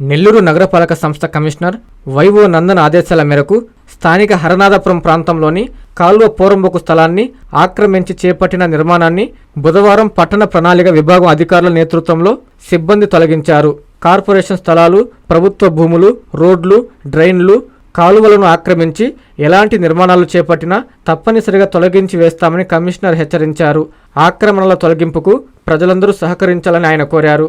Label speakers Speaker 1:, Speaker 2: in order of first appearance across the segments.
Speaker 1: నెల్లూరు నగరపాలక సంస్థ commissioner vivo Nandan ఆదేశాల మేరకు స్థానిక హరనాథపురం ప్రాంతంలోని కాల్వ పోరంబొకు స్థలాన్ని ఆక్రమించి చేపట్టిన నిర్మాణాన్ని బుధవారం పట్టణ ప్రణాళిక విభాగం అధికారుల నేతృత్వంలో సిబ్బంది తొలగించారు. కార్పొరేషన్ స్థలాలు ప్రభుత్వ భూములు రోడ్లు డ్రైన్లు కాలువలను ఆక్రమించి ఎలాంటి నిర్మాణాలు చేపట్టినా తప్పనిసరిగా తొలగించి వేస్తామని కమిషనర్ హెచ్చరించారు. ఆక్రమణల తొలగింపుకు ప్రజలందరూ సహకరించాలని ఆయన కోరారు.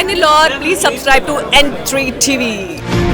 Speaker 2: Hi Nilor, please subscribe to N3 TV.